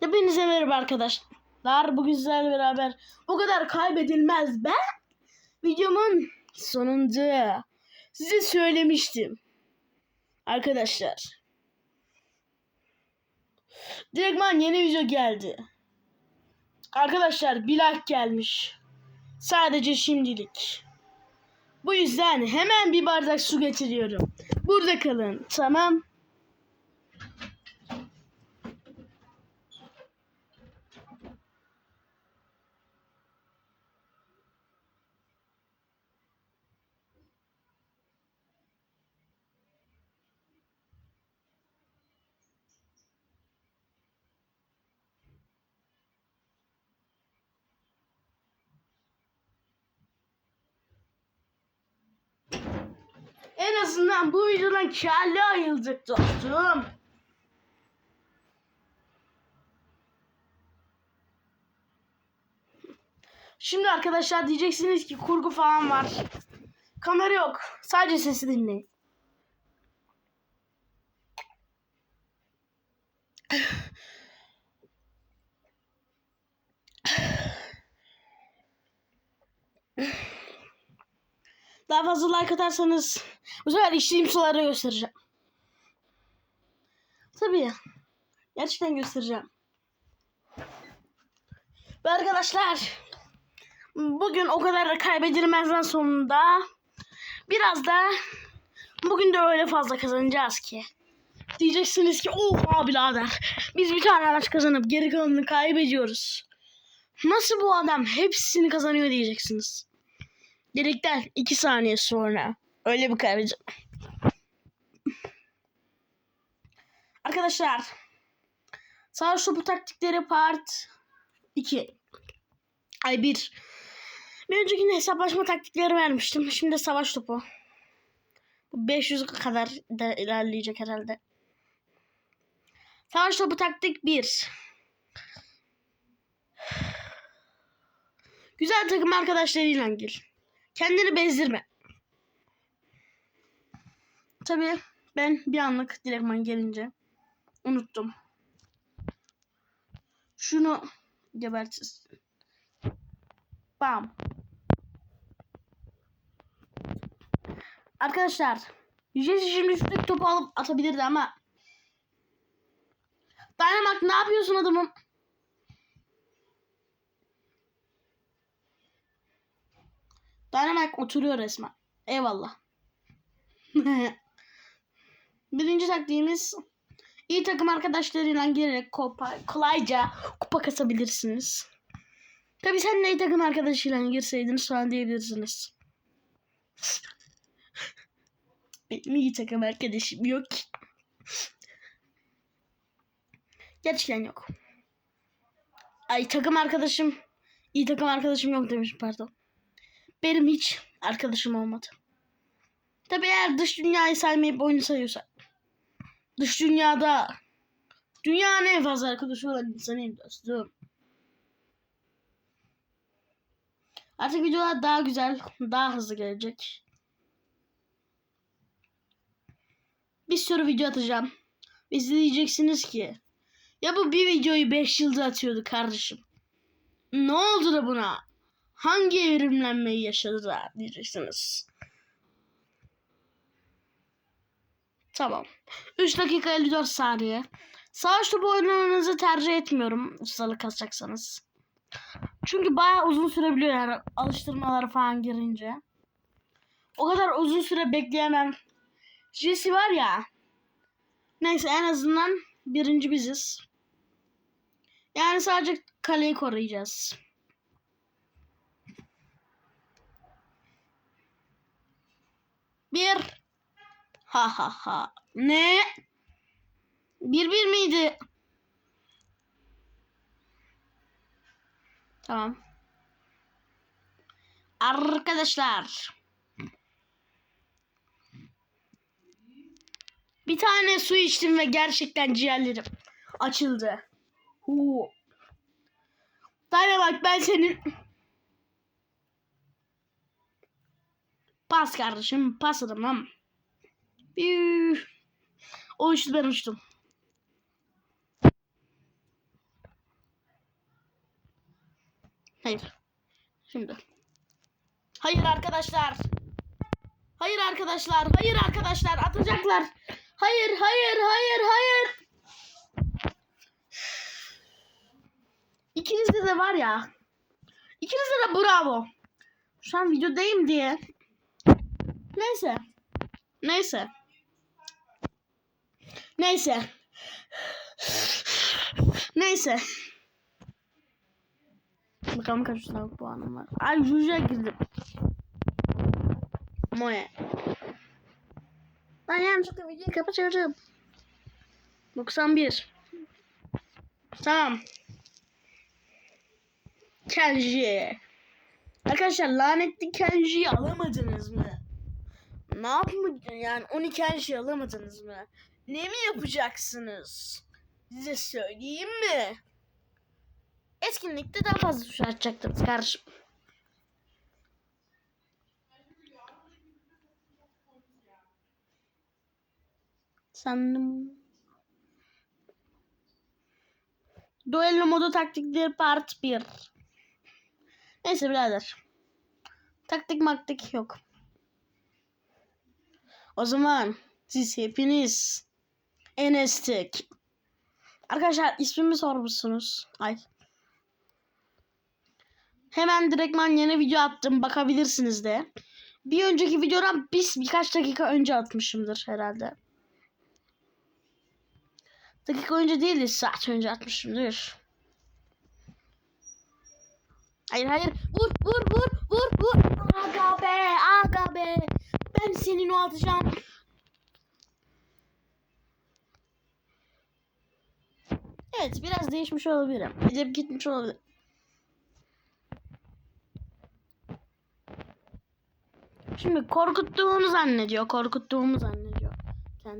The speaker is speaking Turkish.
Hepinize merhaba arkadaşlar. Bugün sizlerle beraber bu kadar kaybedilmez be. Videomun sonunda size söylemiştim. Arkadaşlar. Direktman yeni video geldi. Arkadaşlar bir like gelmiş. Sadece şimdilik. Bu yüzden hemen bir bardak su getiriyorum. Burada kalın. Tamam. En azından bu videodan kârlı ayıldık dostum. Şimdi arkadaşlar diyeceksiniz ki kurgu falan var. Kamera yok. Sadece sesi dinleyin. Daha fazla like atarsanız bu sefer içtiğim suları göstereceğim. Tabii. Gerçekten göstereceğim. Ve arkadaşlar bugün o kadar da kaybedilmezden sonunda biraz da bugün de öyle fazla kazanacağız ki. Diyeceksiniz ki oha birader biz bir tane araç kazanıp geri kalanını kaybediyoruz. Nasıl bu adam hepsini kazanıyor diyeceksiniz. Dedikten 2 saniye sonra öyle bir kaybedeceğim. Arkadaşlar savaş topu taktikleri part 2 ay 1 bir önceki hesaplaşma taktikleri vermiştim. Şimdi savaş topu. Bu 500 kadar da ilerleyecek herhalde. Savaş topu taktik 1. Güzel takım arkadaşlarıyla gir. Kendini bezdirme. Tabii ben bir anlık direktman gelince unuttum. Şunu gebertiz. Bam. Arkadaşlar Yücesi şimdi üstteki topu alıp atabilirdi ama Dynamite ne yapıyorsun adamım? Dynamite oturuyor resmen. Eyvallah. Birinci taktiğimiz iyi takım arkadaşlarıyla girerek kupa, kolayca kupa kasabilirsiniz. Tabi sen iyi takım arkadaşıyla girseydiniz falan diyebilirsiniz. Benim iyi takım arkadaşım yok. Gerçekten yok. Ay takım arkadaşım iyi takım arkadaşım yok demiş pardon. Benim hiç arkadaşım olmadı. Tabi eğer dış dünyayı saymayıp oyunu sayıyorsak. Dış dünyada dünyanın en fazla arkadaşı olan insanıyım dostum. Artık videolar daha güzel, daha hızlı gelecek. Bir sürü video atacağım. Siz diyeceksiniz ki ya bu bir videoyu 5 yılda atıyordu kardeşim. Ne oldu da buna? Hangi evrimlenmeyi yaşadı da diyeceksiniz. Tamam. 3 dakika 54 saniye. Savaş topu oynamanızı tercih etmiyorum ustalık kasacaksanız. Çünkü bayağı uzun sürebiliyor yani alıştırmalara falan girince. O kadar uzun süre bekleyemem. Jesse var ya. Neyse en azından birinci biziz. Yani sadece kaleyi koruyacağız. Bir. Ha ha ha. Ne? Bir bir miydi? Tamam. Arkadaşlar. Bir tane su içtim ve gerçekten ciğerlerim açıldı. Huu. Dynamite ben senin... Pas kardeşim pas adamım. Bir... O uçtu ben uçtum. Hayır. Şimdi. Hayır arkadaşlar. Hayır arkadaşlar. Hayır arkadaşlar. Atacaklar. Hayır, hayır, hayır, hayır. İkinizde de var ya. İkinizde de bravo. Şu an videodayım diye. Neyse. Neyse. Neyse. Neyse. Bakalım kaç sınav puanım var. Ay Juju'ya girdim. Moe. Ben yanlışlıkla videoyu kapatıyorum. 91. Tamam. Kenji. Arkadaşlar lanetli Kenji'yi alamadınız mı? Ne yapmadın yani 12 Kenji alamadınız mı? Ne mi yapacaksınız? Size söyleyeyim mi? Etkinlikte daha fazla tuş açacaktınız kardeşim. Sandım. Duello modu taktikleri part 1. Neyse birader. Taktik maktik yok. O zaman siz hepiniz Enes'tik. Arkadaşlar ismimi sormuşsunuz. Ay. Hemen direktman yeni video attım. Bakabilirsiniz de. Bir önceki videodan biz birkaç dakika önce atmışımdır herhalde. Dakika önce değil de saat önce atmışımdır. Hayır hayır. Vur vur vur vur vur. Aga be aga be. Ben senin o atacağım. Evet biraz değişmiş olabilirim. Gidip gitmiş olabilir. Şimdi korkuttuğunu zannediyor. Korkuttuğumu zannediyor.